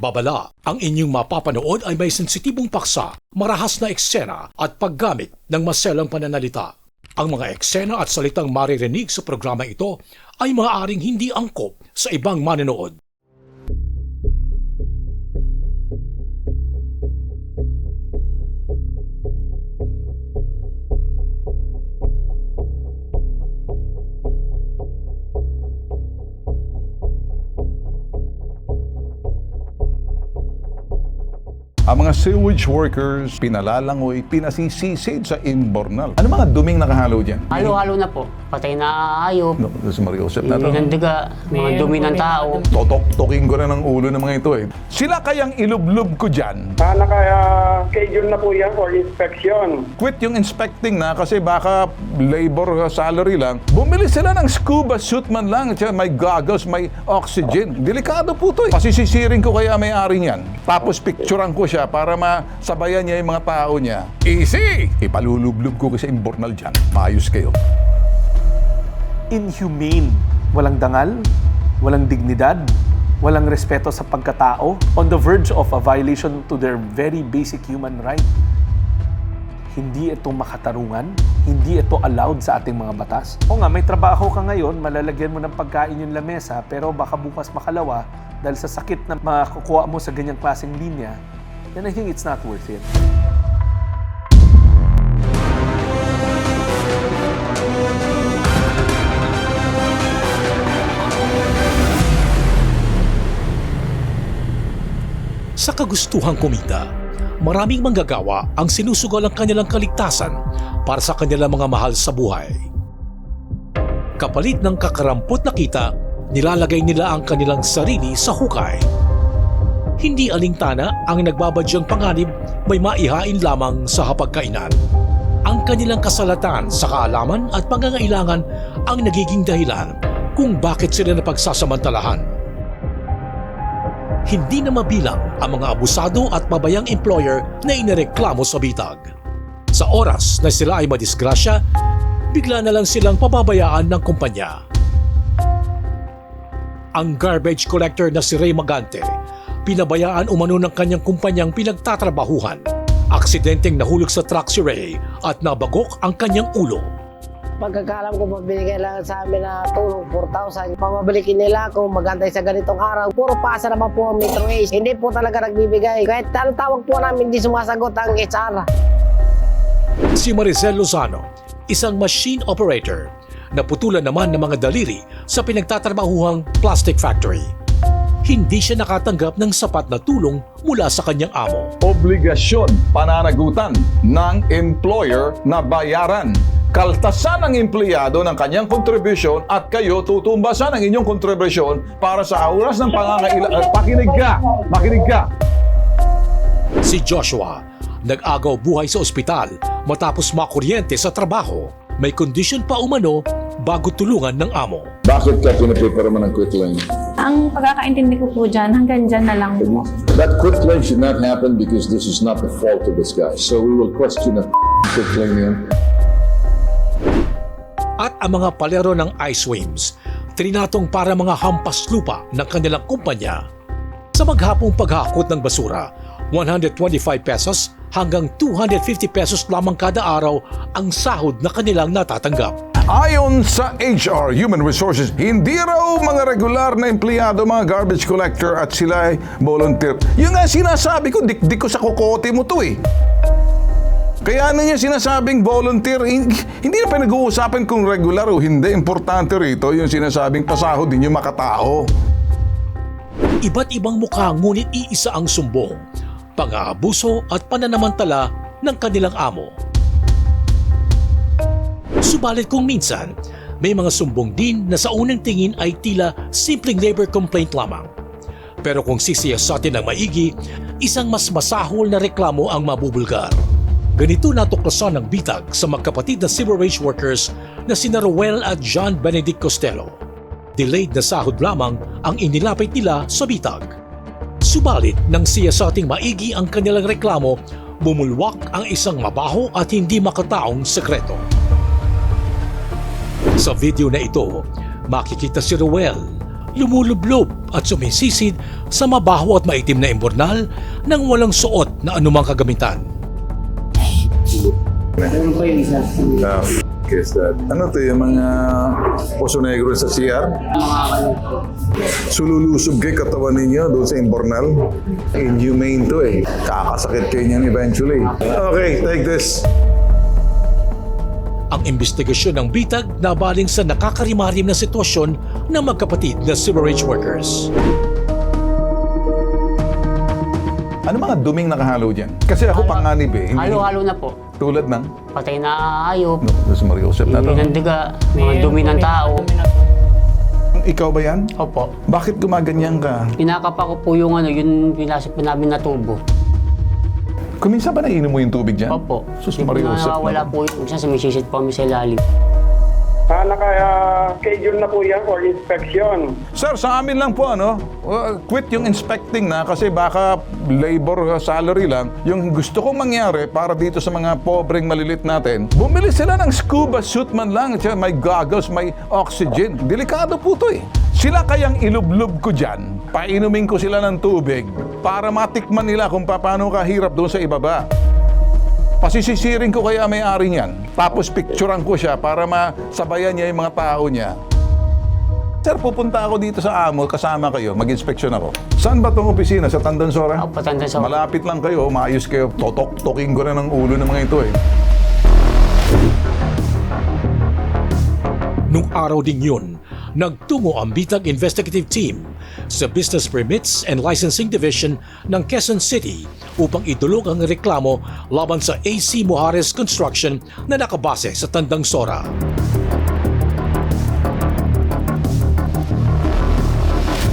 Babala, ang inyong mapapanood ay may sensitibong paksa, marahas na eksena at paggamit ng maselang pananalita. Ang mga eksena at salitang maririnig sa programa ito ay maaaring hindi angkop sa ibang manonood. Ang mga sewage workers, pinalalangoy, pinasisisid sa imbornal. Ano mga duming nakahalo dyan? Halo-halo na po. Patay na hayop, No, si Mario Josep na dumi ng diga, mga dumi ng tao. Totok-toking ko na ng ulo ng mga ito eh. Sila kayang ilublob ko dyan. Ah, naka-schedule na po yan for inspection. Quit yung inspecting na kasi baka labor uh, salary lang. Bumili sila ng scuba suit man lang. Tsaka may goggles, may oxygen. Delikado po to eh. Pasisisiring ko kaya may-ari niyan. Tapos picturean ko siya para masabayan niya yung mga tao niya. Easy! Ipalulublob ko kasi imbornal dyan. Maayos kayo. inhumane. Walang dangal, walang dignidad, walang respeto sa pagkatao, on the verge of a violation to their very basic human right. Hindi ito makatarungan, hindi ito allowed sa ating mga batas. O nga, may trabaho ka ngayon, malalagyan mo ng pagkain yung lamesa, pero baka bukas makalawa dahil sa sakit na makukuha mo sa ganyang klaseng linya, then I think it's not worth it. Sa kagustuhang kumita, maraming manggagawa ang sinusugal ang kanilang kaligtasan para sa kanilang mga mahal sa buhay. Kapalit ng kakarampot na kita, nilalagay nila ang kanilang sarili sa hukay. Hindi alintana ang nagbabadyang panganib may maihain lamang sa hapagkainan. Ang kanilang kasalatan sa kaalaman at pangangailangan ang nagiging dahilan kung bakit sila napagsasamantalahan hindi na mabilang ang mga abusado at mabayang employer na inireklamo sa bitag. Sa oras na sila ay madisgrasya, bigla na lang silang pababayaan ng kumpanya. Ang garbage collector na si Ray Magante, pinabayaan umano ng kanyang kumpanyang pinagtatrabahuhan. Aksidenteng nahulog sa truck si Ray at nabagok ang kanyang ulo. Pagkakalam ko, binigay lang sa amin na tulong 4,000. Pamabalikin nila kung magantay sa ganitong araw. Puro pasa naman po ang Metro Ace. Hindi po talaga nagbibigay. Kahit ang tawag po namin, hindi sumasagot ang HR. Si Maricel Lozano, isang machine operator, naputulan naman ng mga daliri sa pinagtatrabahuhang plastic factory. Hindi siya nakatanggap ng sapat na tulong mula sa kanyang amo. Obligasyon, pananagutan ng employer na bayaran. Kaltasan ng empleyado ng kanyang kontribusyon at kayo tutumbasan ang inyong kontribusyon para sa oras ng pangangailangan. Makinig ka! Makinig ka! Si Joshua, nag-agaw buhay sa ospital matapos makuryente sa trabaho. May kondisyon pa umano bago tulungan ng amo. Bakit ka pinapaper mo ng quit claim? Ang pagkakaintindi ko po dyan, hanggang dyan na lang po. That quit claim should not happen because this is not the fault of this guy. So we will question the quit claim yan. At ang mga palero ng ice swims, trinatong para mga hampas lupa ng kanilang kumpanya. Sa maghapong paghakot ng basura, 125 pesos hanggang 250 pesos lamang kada araw ang sahod na kanilang natatanggap. Ayon sa HR, Human Resources, hindi raw mga regular na empleyado, mga garbage collector at sila ay volunteer. Yung nga sinasabi ko, dikdik ko sa kokote mo to eh. Kaya na niya sinasabing volunteer, hin- hindi na pinag-uusapan kung regular o hindi. Importante rito yung sinasabing pasahod din yung makatao. Iba't ibang mukha ngunit iisa ang sumbong, pang-aabuso at pananamantala ng kanilang amo. Subalit kung minsan, may mga sumbong din na sa unang tingin ay tila simpleng labor complaint lamang. Pero kung sisiyasatin ng maigi, isang mas masahol na reklamo ang mabubulgar. Ganito natuklasan ng bitag sa magkapatid na sewerage workers na sina Roel at John Benedict Costello. Delayed na sahod lamang ang inilapit nila sa bitag. Subalit nang siyasating maigi ang kanilang reklamo, bumulwak ang isang mabaho at hindi makataong sekreto. Sa video na ito, makikita si Roel lumulublob at sumisisid sa mabaho at maitim na imburnal nang walang suot na anumang kagamitan. Ah, guess that. Ano to yung mga poso negro sa CR? Sululusob kay katawan ninyo doon sa imbornal. Inhumane to eh. Kakasakit kayo niyan eventually. Okay, take this. Ang investigasyon ng bitag nabaling sa nakakarimarim na sitwasyon ng magkapatid na sewerage workers. Ano mga duming nakahalo dyan? Kasi ako panganib eh. Hindi- Halo-halo na po. Tulad ng... Patay na hayop, No, sa Mariosep na to. dumi ng diga, mga dumi ng tao. Ikaw ba yan? Opo. Bakit gumaganyan ka? Pinakapa ko po yung ano, yung pinasok po namin na tubo. Kuminsan ba nainom mo yung tubig dyan? Opo. Sus, Yung Mariosep nawawala na. po yung isa, sumisisit po kami sa ilalim. Ah, naka-schedule na po yan for inspection. Sir, sa amin lang po ano, uh, quit yung inspecting na kasi baka labor uh, salary lang. Yung gusto kong mangyari para dito sa mga pobreng malilit natin, bumili sila ng scuba suit man lang, at may goggles, may oxygen. Delikado po to eh. Sila kayang ilublob ko dyan, painumin ko sila ng tubig para matikman nila kung paano kahirap doon sa ibaba. Pasisisiring ko kaya may-ari niyan. Tapos picturean ko siya para masabayan niya yung mga tao niya. Sir, pupunta ako dito sa amo, kasama kayo, mag-inspeksyon ako. Saan ba tong opisina? Sa Tandansora? Ako patanda sa... Malapit lang kayo, maayos kayo. Totok-toking ko na ng ulo ng mga ito eh. Nung araw ding yun, nagtungo ang Bitag Investigative Team sa Business Permits and Licensing Division ng Quezon City upang idulog ang reklamo laban sa AC Mujares Construction na nakabase sa Tandang Sora.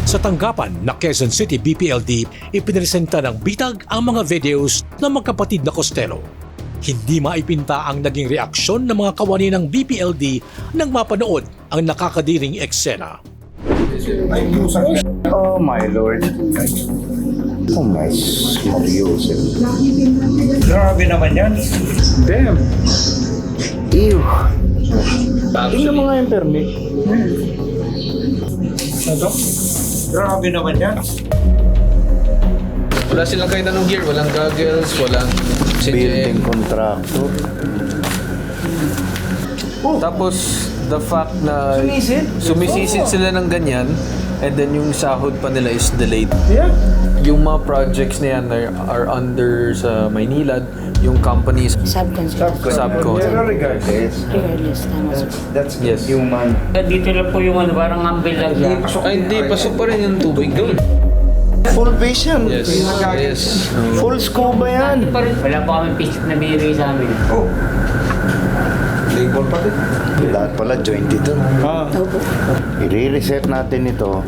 Sa tanggapan na Quezon City BPLD, ipinresenta ng Bitag ang mga videos ng magkapatid na Costello. Hindi maipinta ang naging reaksyon ng mga kawani ng BPLD nang mapanood ang nakakadiring eksena. Oh my lord. Oh my Mariosep. Grabe naman yan. Damn. Ew. Tingnan mo nga yung permit. Ano? Grabe naman yan. Wala silang kahit anong gear, walang goggles, walang Building contractor. Tapos, the fact na sumisisid sila ng ganyan, and then yung sahod pa nila is delayed. Yeah. Yung mga projects na yan are, are under sa Maynilad, yung companies, Subcon. subcon. Pero regardless, Regardless, tama. that's Yes. human. Dito lang po yung ano, parang ambil lang siya. Ay, hindi, pasok pa rin yung tubig doon. Full vision. Yes, yes. Full scuba yan. Wala po kami picture na binibigay sa amin. Lahat pala joint ito. Opo. I-reset natin ito.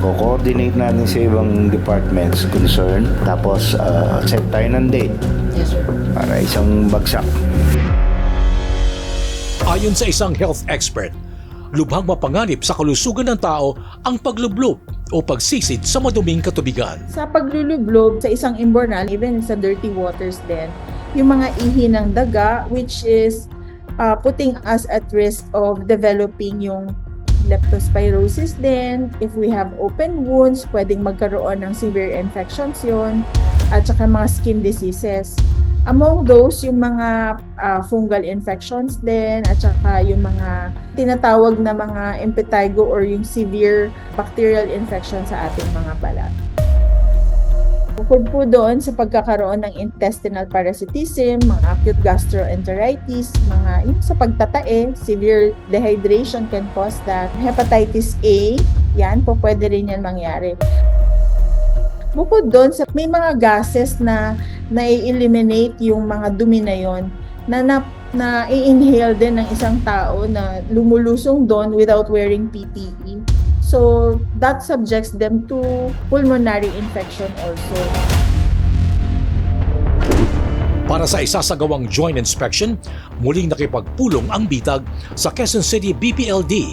Ko-coordinate natin sa ibang departments concerned. Tapos, uh, set tayo ng date Yes, sir. para isang bagsak. Ayon sa isang health expert, lubhang mapanganib sa kalusugan ng tao ang paglublob o pagsisid sa maduming katubigan. Sa paglulublob sa isang imbornal, even sa dirty waters din, yung mga ihi ng daga, which is uh, putting us at risk of developing yung leptospirosis din. If we have open wounds, pwedeng magkaroon ng severe infections yun, at saka mga skin diseases. Among those, yung mga uh, fungal infections din, at saka yung mga tinatawag na mga impetigo or yung severe bacterial infection sa ating mga balat. Bukod po doon sa pagkakaroon ng intestinal parasitism, mga acute gastroenteritis, mga yung sa pagtatae, severe dehydration can cause that. Hepatitis A, yan po pwede rin yan mangyari. Bukod doon, sa, may mga gases na na-eliminate yung mga dumi na yon na, na na i-inhale din ng isang tao na lumulusong doon without wearing PPE. So, that subjects them to pulmonary infection also. Para sa isasagawang joint inspection, muling nakipagpulong ang bitag sa Quezon City BPLD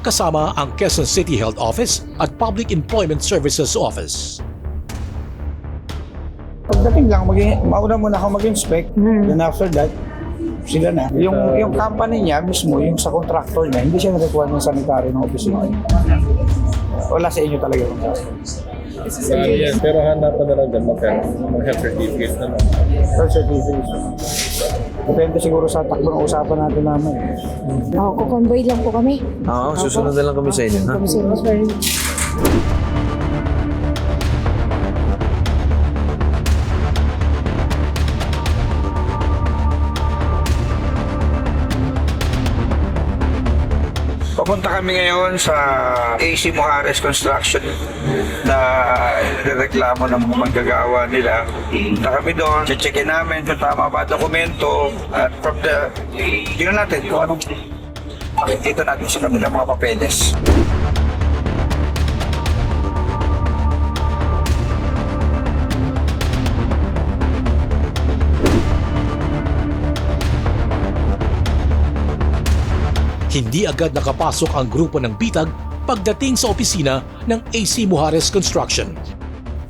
kasama ang Quezon City Health Office at Public Employment Services Office. Pagdating lang, mag mauna muna ako mag-inspect. Then after that, sila na. Yung yung company niya mismo, yung sa contractor niya, hindi siya nagkuha ng sanitary ng opisina. Wala sa inyo talaga yung Yes, pero hanapan na lang dyan magkano. Mga health certificate na lang. birth certificate. Depende siguro sa takbo ng usapan natin namin. Oo, kukonvoy lang po kami. Oo, susunod na lang kami sa inyo. Ha? Kami sa Rosemary. Papunta kami ngayon sa AC Mujares Construction na nireklamo ng mga manggagawa nila. Punta kami doon, checkin namin kung tama ba dokumento at from the, tingnan natin kung anong makikita natin sa kanilang mga papeles. Hindi agad nakapasok ang grupo ng bitag pagdating sa opisina ng AC Mujares Construction.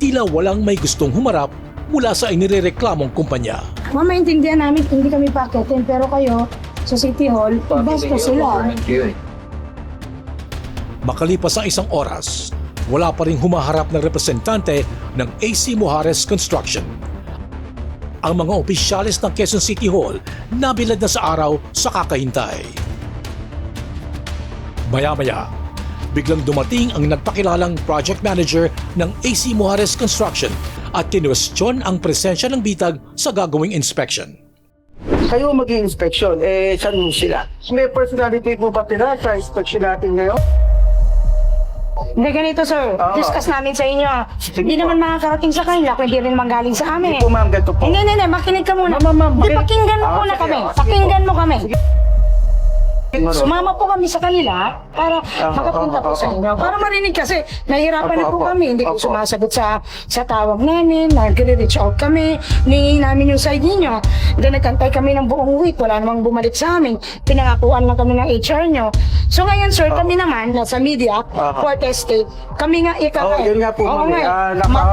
Tila walang may gustong humarap mula sa inirereklamong kumpanya. Mama, intindihan namin hindi kami paketin, pero kayo sa City Hall, basta sila. Makalipas ang isang oras, wala pa rin humaharap na representante ng AC Mujares Construction. Ang mga opisyalis ng Quezon City Hall nabilad na sa araw sa kakahintay. Maya-maya, biglang dumating ang nagpakilalang project manager ng AC Mujares Construction at tinwestiyon ang presensya ng bitag sa gagawing inspection. Kayo maging inspection, eh, saan mo sila? May personality po ba sila sa inspection natin ngayon? Hindi ganito, sir. Discuss namin sa inyo. Hindi naman makakarating sa kanila kung hindi rin manggaling sa amin. Hindi po ma'am, ganito po. Hindi, hindi, hindi. Makinig ka muna. Ma'am, ma'am, Hindi, makinig- pakinggan mo Ah, muna sige. kami. Ah, sige Pakinggan mo kami. Ano? Sumama po kami sa kanila para makapunta po sa inyo. Para marinig kasi nahihirapan na po kami. Hindi po sumasagot sa sa tawag namin. Nag-reach out kami. Ningi namin yung side ninyo. Then nagkantay kami ng buong week. Wala namang bumalik sa amin. Pinangakuan lang kami ng HR nyo. So ngayon sir, kami naman nasa media, Port Estate, kami nga ika Oo, yun nga po, Oo ma'am, nga. eh. Ah, naka-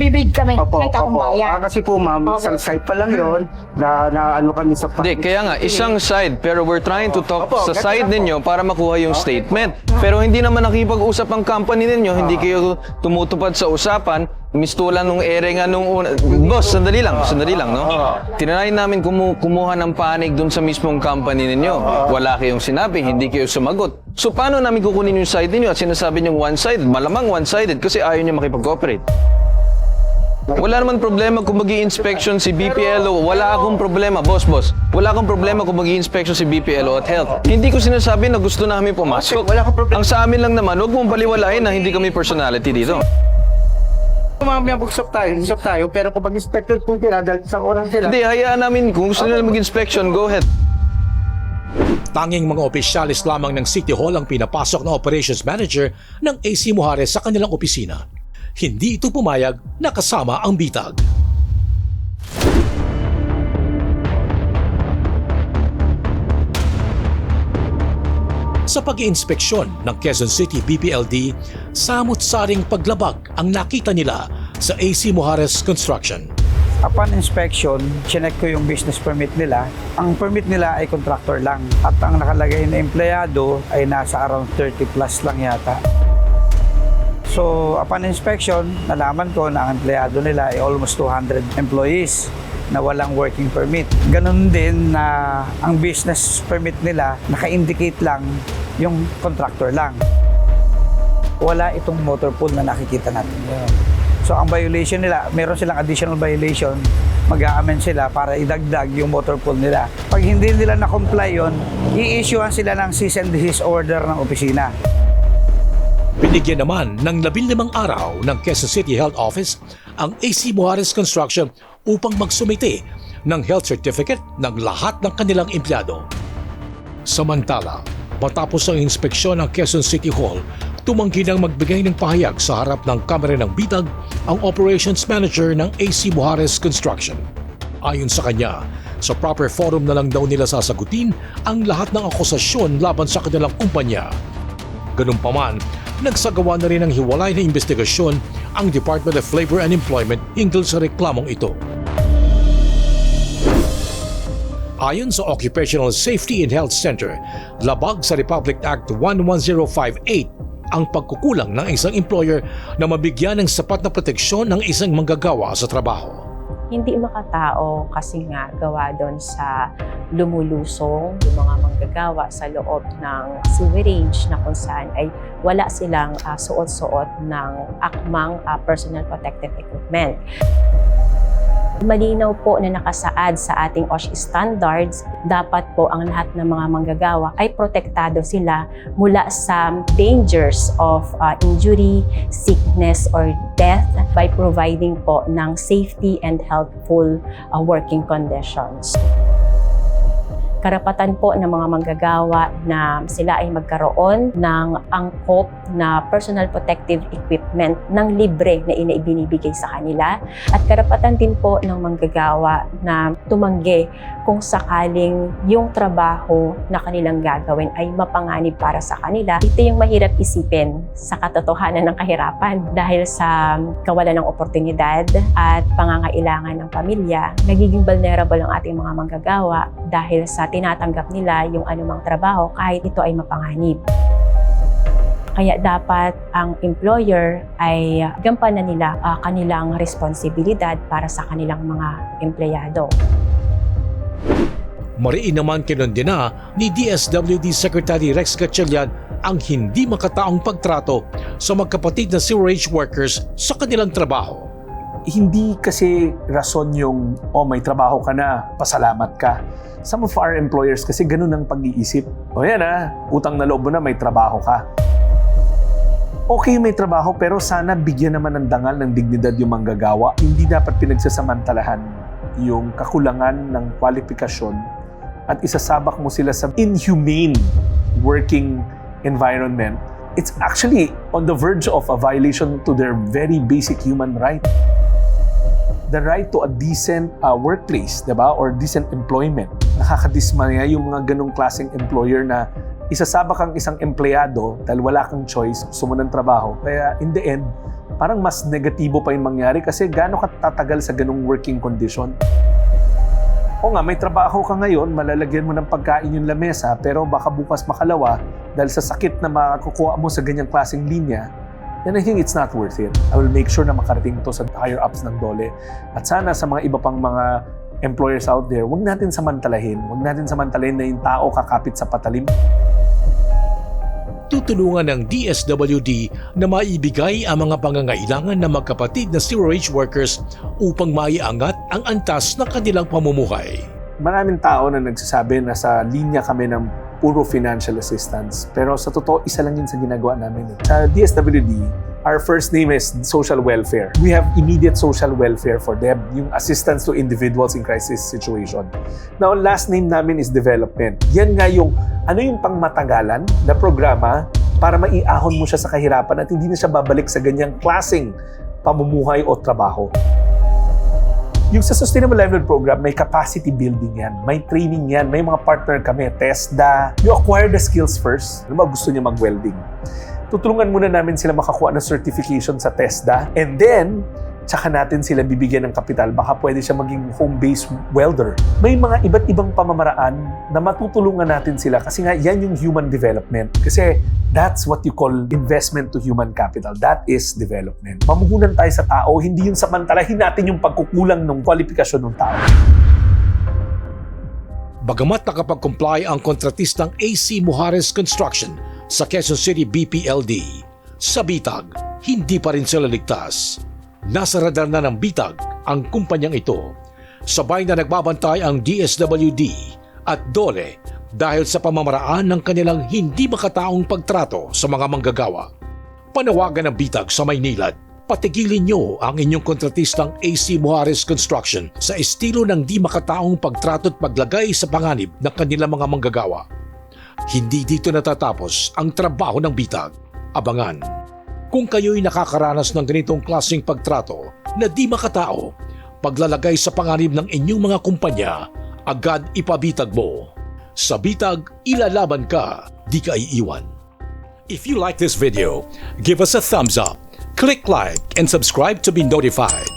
bibig kami Opo, ng taong opo. bayan. Ah, kasi po ma'am, isang site pa lang yon na, na ano kami sa Hindi, kaya nga, isang side, pero we're trying to talk Opo, sa side po. ninyo para makuha yung statement. Pero hindi naman nakipag-usap ang company ninyo, hindi kayo tumutupad sa usapan, mistulan nung ere nga nung una. Boss, sandali lang, sandali lang, no? Tinanay namin kumu- kumuha ng panig dun sa mismong company ninyo. Wala kayong sinabi, hindi kayo sumagot. So paano namin kukunin yung side ninyo at sinasabi nyo one-sided? Malamang one-sided kasi ayaw nyo makipag-cooperate. Wala naman problema kung mag inspection si BPLO. Wala akong problema, boss, boss. Wala akong problema kung mag inspection si BPLO at health. Hindi ko sinasabi na gusto namin pumasok. Wala akong problema. Ang sa amin lang naman, huwag mong baliwalain na hindi kami personality dito. Ma'am, may usap tayo, usap tayo, pero kung mag-inspected po sila dahil isang oras sila, Hindi, hayaan namin. Kung gusto nila mag-inspection, go ahead. Tanging mga opisyalis lamang ng City Hall ang pinapasok na operations manager ng AC Mujares sa kanilang opisina. Hindi ito pumayag na kasama ang bitag. Sa pag-iinspeksyon ng Quezon City BPLD, samot-saring paglabag ang nakita nila sa AC Mujares Construction. upon inspection, chinek ko yung business permit nila. Ang permit nila ay contractor lang. At ang nakalagay na empleyado ay nasa around 30 plus lang yata. So, upon inspection, nalaman ko na ang empleyado nila ay almost 200 employees na walang working permit. Ganon din na ang business permit nila, naka-indicate lang yung contractor lang. Wala itong motor pool na nakikita natin. So ang violation nila, meron silang additional violation, mag amend sila para idagdag yung motor pool nila. Pag hindi nila na-comply yun, i-issuean sila ng cease and desist order ng opisina. Binigyan naman ng 15 araw ng Quezon City Health Office ang AC Mujares Construction upang magsumite ng health certificate ng lahat ng kanilang empleyado. Samantala, matapos ang inspeksyon ng Quezon City Hall, tumanggi ng magbigay ng pahayag sa harap ng kamera ng bitag ang operations manager ng AC Mujares Construction. Ayon sa kanya, sa proper forum na lang daw nila sasagutin ang lahat ng akusasyon laban sa kanilang kumpanya. Ganun pa nagsagawa na rin ng hiwalay na investigasyon ang Department of Labor and Employment hinggil sa reklamong ito. Ayon sa Occupational Safety and Health Center, labag sa Republic Act 11058 ang pagkukulang ng isang employer na mabigyan ng sapat na proteksyon ng isang manggagawa sa trabaho. Hindi makatao kasi nga gawa doon sa lumulusong yung mga manggagawa sa loob ng sewerage na kung saan ay wala silang ah, suot-suot ng akmang ah, personal protective equipment. Malinaw po na nakasaad sa ating OSHA standards, dapat po ang lahat ng mga manggagawa ay protektado sila mula sa dangers of uh, injury, sickness, or death by providing po ng safety and healthful uh, working conditions. Karapatan po ng mga manggagawa na sila ay magkaroon ng angkop na personal protective equipment ng libre na inaibinibigay sa kanila at karapatan din po ng manggagawa na tumanggi kung sakaling yung trabaho na kanilang gagawin ay mapanganib para sa kanila. Ito yung mahirap isipin sa katotohanan ng kahirapan dahil sa kawalan ng oportunidad at pangangailangan ng pamilya, nagiging vulnerable ang ating mga manggagawa dahil sa tinatanggap nila yung anumang trabaho kahit ito ay mapanganib. Kaya dapat ang employer ay gampanan nila ah, kanilang responsibilidad para sa kanilang mga empleyado. Mariin naman kinundina ni DSWD Secretary Rex Gatchalian ang hindi makataong pagtrato sa magkapatid na sewerage workers sa kanilang trabaho. Hindi kasi rason yung, oh may trabaho ka na, pasalamat ka. Some of our employers kasi ganun ang pag-iisip. O yan ah, utang na loob mo na may trabaho ka. Okay may trabaho pero sana bigyan naman ng dangal ng dignidad yung manggagawa. Hindi dapat pinagsasamantalahan yung kakulangan ng kwalifikasyon at isasabak mo sila sa inhumane working environment. It's actually on the verge of a violation to their very basic human right. The right to a decent uh, workplace, di ba? Or decent employment. Nakakadismaya yung mga ganong klaseng employer na isasabak ang isang empleyado dahil wala kang choice, gusto mo ng trabaho. Kaya in the end, parang mas negatibo pa yung mangyari kasi gaano ka sa ganong working condition. O nga, may trabaho ka ngayon, malalagyan mo ng pagkain yung lamesa, pero baka bukas makalawa dahil sa sakit na makukuha mo sa ganyang klaseng linya, then I think it's not worth it. I will make sure na makarating to sa higher ups ng dole. At sana sa mga iba pang mga employers out there, huwag natin samantalahin. Huwag natin samantalahin na yung tao kakapit sa patalim. Tutulungan ng DSWD na maibigay ang mga pangangailangan ng magkapatid na sewerage workers upang maiangat ang antas ng kanilang pamumuhay. Maraming tao na nagsasabi na sa linya kami ng puro financial assistance. Pero sa totoo, isa lang yun sa ginagawa namin. Sa DSWD, our first name is social welfare. We have immediate social welfare for them, yung assistance to individuals in crisis situation. Now, last name namin is development. Yan nga yung, ano yung pangmatagalan na programa para maiahon mo siya sa kahirapan at hindi na siya babalik sa ganyang klaseng pamumuhay o trabaho. Yung sa Sustainable Livelihood Program, may capacity building yan, may training yan, may mga partner kami, TESDA. You acquire the skills first. Ano ba gusto niya mag-welding? Tutulungan muna namin sila makakuha ng certification sa TESDA and then, tsaka natin sila bibigyan ng kapital. Baka pwede siya maging home-based welder. May mga iba't ibang pamamaraan na matutulungan natin sila kasi nga yan yung human development. Kasi that's what you call investment to human capital. That is development. Mamuhunan tayo sa tao, hindi yung samantalahin natin yung pagkukulang ng kwalifikasyon ng tao. Bagamat nakapag-comply ang kontratistang AC Mujares Construction sa Quezon City BPLD, sa Bitag, hindi pa rin sila ligtas. Nasa radar na ng Bitag ang kumpanyang ito. Sabay na nagbabantay ang DSWD at DOLE dahil sa pamamaraan ng kanilang hindi makataong pagtrato sa mga manggagawa. Panawagan ng Bitag sa Maynilad, patigilin nyo ang inyong kontratistang AC Mujares Construction sa estilo ng di makataong pagtrato at paglagay sa panganib ng kanilang mga manggagawa. Hindi dito natatapos ang trabaho ng Bitag. Abangan. Kung kayo'y nakakaranas ng ganitong klaseng pagtrato na di makatao, paglalagay sa panganib ng inyong mga kumpanya, agad ipabitag mo. Sa bitag, ilalaban ka, di ka iiwan. If you like this video, give us a thumbs up, click like, and subscribe to be notified.